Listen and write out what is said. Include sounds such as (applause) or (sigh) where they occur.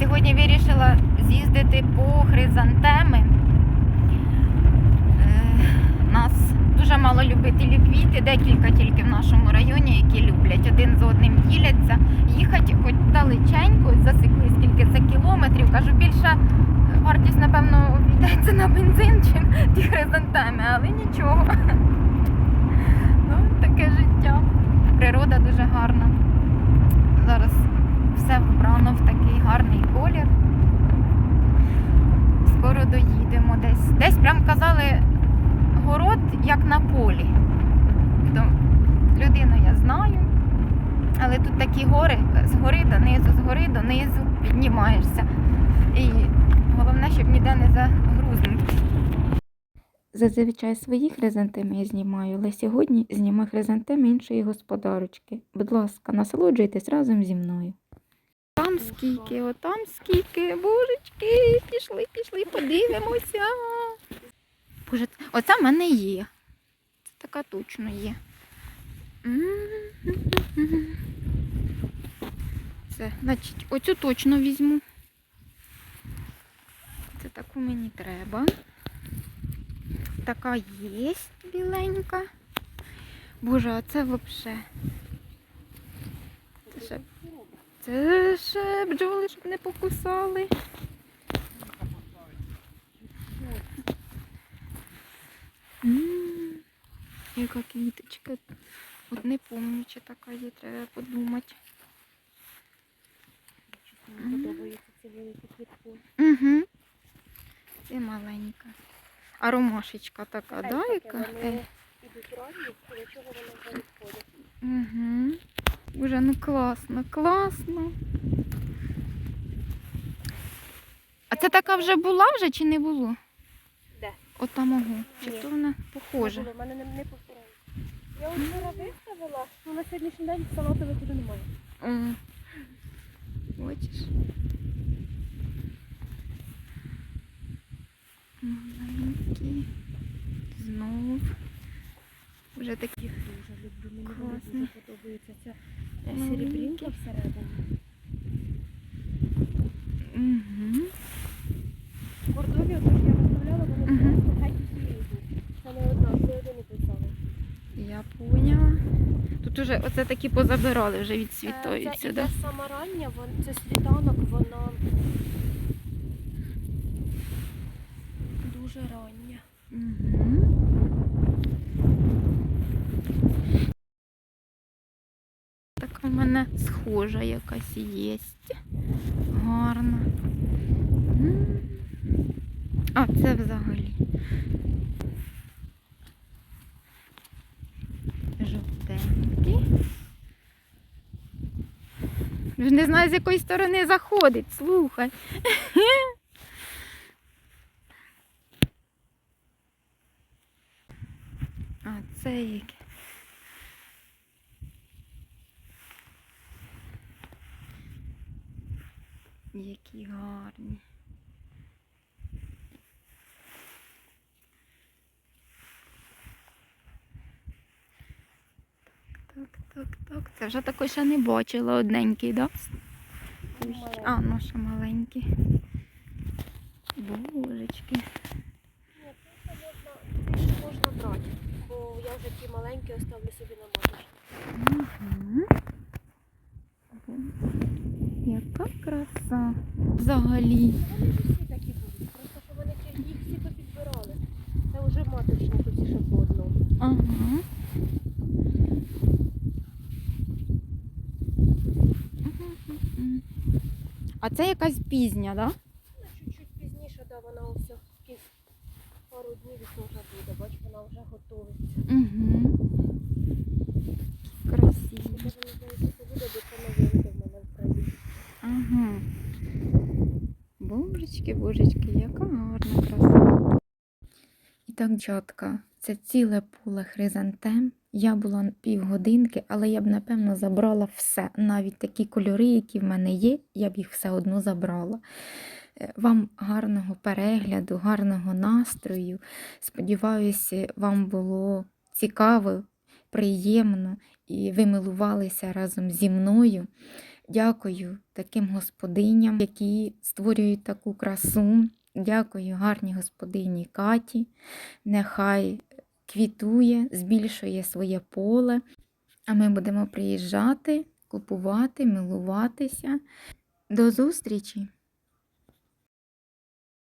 Сьогодні вирішила з'їздити по хризантеми. Е, Нас дуже мало любителів квіти, декілька тільки в нашому районі, які люблять. Один з одним діляться. Їхати хоч далеченько, засікли скільки це кілометрів. Кажу, більше вартість, напевно, обійдеться на бензин, чим ті хризантеми, але нічого. Ну, таке життя. Природа дуже гарна. Зараз все вбрано в такий гарний колір. Скоро доїдемо десь. Десь прям казали город, як на полі. Людину я знаю. Але тут такі гори, з гори донизу, з гори донизу піднімаєшся. І головне, щоб ніде не загрузнути. Зазвичай свої хризантеми я знімаю, але сьогодні знімаю хризантеми іншої господарочки. Будь ласка, насолоджуйтесь разом зі мною. Там скільки, отам скільки, божечки, пішли, пішли, подивимося. Боже, оця в мене є. Це така точно є. Це, значить, оцю точно візьму. Це таку мені треба. Така є біленька. Боже, а це взагалі. Ще, бджоли, щоб не покусали. М, Яка квіточка. От не пам'ятаю, чи така є, треба подумати. Подобається ці великі квітки. Угу. Це маленька. А ромашечка така, да, яка? Ідуть ранні, до чого вони вже. Угу. Боже, ну класно, класно. А це така вже була вже чи не було? Де? От там ого. Чи Ні. то вона похожа? У мене не, не повторяється. Я от вчора виставила, ну на сьогоднішній день салатових туди немає. М. Бачиш? Маленькі. Вже такі. Дуже люблю, мені дуже подобаються. Ця серебрінка всередині. Угу. Бордові, от я виставляла, вони просто різні. Це не одна, не один і той. Я поняла. Тут уже оце такі позабирали, вже Е, відсвітуються, Це да? сама рання, це світанок, воно дуже рання. Угу. В мене схожа якась є. Гарна. А, це взагалі. Жовтенький. Вже не знаю, з якої сторони заходить, слухай. (laughs) А це яке? Які гарні. Так, так, так, так. Це вже такої ще не бачила одненький, так? Да? А, ну ще маленький. Божечки. Можна, брати, бо я вже ті маленькі оставлю собі на. Угу. Яка краса. Взагалі. Вони всі такі будуть, просто що вони їх всі попідбирали. Це вже маточники всі ще по одному. Ага. А це якась пізня, так? Да? Ну, чуть-чуть пізніше, да, вона ось якісь пару днів і вже буде, бач, вона вже готується. Угу. Красиво. Може, не знаю, що це буде, бо це новинки в мене в країні. Ага. Божечки, божечки, яка гарна краса. І так, дівчатка, це ціле поле хризантем. Я була півгодинки, але я б, напевно, забрала все. Навіть такі кольори, які в мене є, я б їх все одно забрала. Е, Вам гарного перегляду, гарного настрою. Сподіваюся, вам було цікаво, приємно і ви милувалися разом зі мною. Дякую таким господиням, які створюють таку красу. Дякую гарній господині Каті. Нехай квітує, збільшує своє поле. А ми будемо приїжджати, купувати, милуватися. До зустрічі!